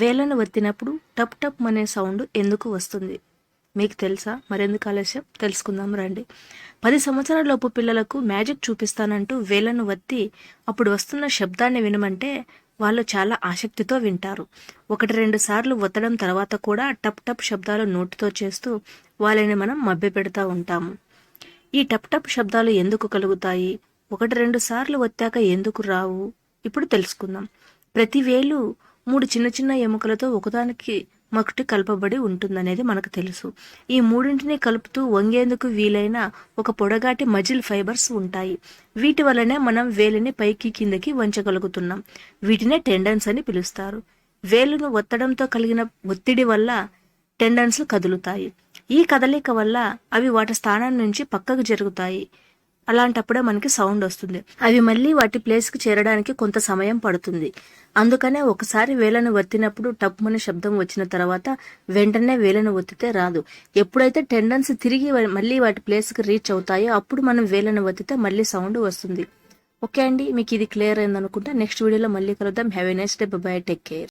వేలను వత్తినప్పుడు టప్ టప్ అనే సౌండ్ ఎందుకు వస్తుంది? మీకు తెలుసా? మరెందుకు ఆలస్యం? తెలుసుకుందాం రండి. పది సంవత్సరాలలోపు పిల్లలకు మ్యాజిక్ చూపిస్తానంటూ వేలను వత్తి అప్పుడు వస్తున్న శబ్దాన్ని వినమంటే వాళ్ళు చాలా ఆసక్తితో వింటారు. ఒకటి రెండు సార్లు ఒత్తడం తర్వాత కూడా టప్ టప్ శబ్దాలు నోటితో చేస్తూ వాళ్ళని మనం మభ్యపెడతా ఉంటాము. ఈ టప్ టప్ శబ్దాలు ఎందుకు కలుగుతాయి? ఒకటి రెండు సార్లు వచ్చాక ఎందుకు రావు? ఇప్పుడు తెలుసుకుందాం. ప్రతి వేలు మూడు చిన్న చిన్న ఎముకలతో ఒకదానికి మకుటి కలపబడి ఉంటుందనేది మనకు తెలుసు. ఈ మూడింటిని కలుపుతూ వంగేందుకు వీలైన ఒక పొడగాటి మజిల్ ఫైబర్స్ ఉంటాయి. వీటి వలనే మనం వేలిని పైకి కిందకి వంచగలుగుతున్నాం. వీటినే టెండన్స్ అని పిలుస్తారు. వేలును ఒత్తడంతో కలిగిన ఒత్తిడి వల్ల టెండన్స్లు కదులుతాయి. ఈ కదలిక వల్ల అవి వాటి స్థానం నుంచి పక్కకు జరుగుతాయి. అలాంటప్పుడే మనకి సౌండ్ వస్తుంది. అవి మళ్ళీ వాటి ప్లేస్కి చేరడానికి కొంత సమయం పడుతుంది. అందుకనే ఒకసారి వేలను వత్తినప్పుడు టప్పుమని శబ్దం వచ్చిన తర్వాత వెంటనే వేలను ఒత్తితే రాదు. ఎప్పుడైతే టెండన్స్ తిరిగి మళ్ళీ వాటి ప్లేస్కి రీచ్ అవుతాయో అప్పుడు మనం వేలను ఒత్తితే మళ్ళీ సౌండ్ వస్తుంది. ఓకే అండి మీకు ఇది క్లియర్ అయింది అనుకుంటా నెక్స్ట్ వీడియోలో మళ్ళీ కలుద్దాం. Have a nice day. Bye. Take care.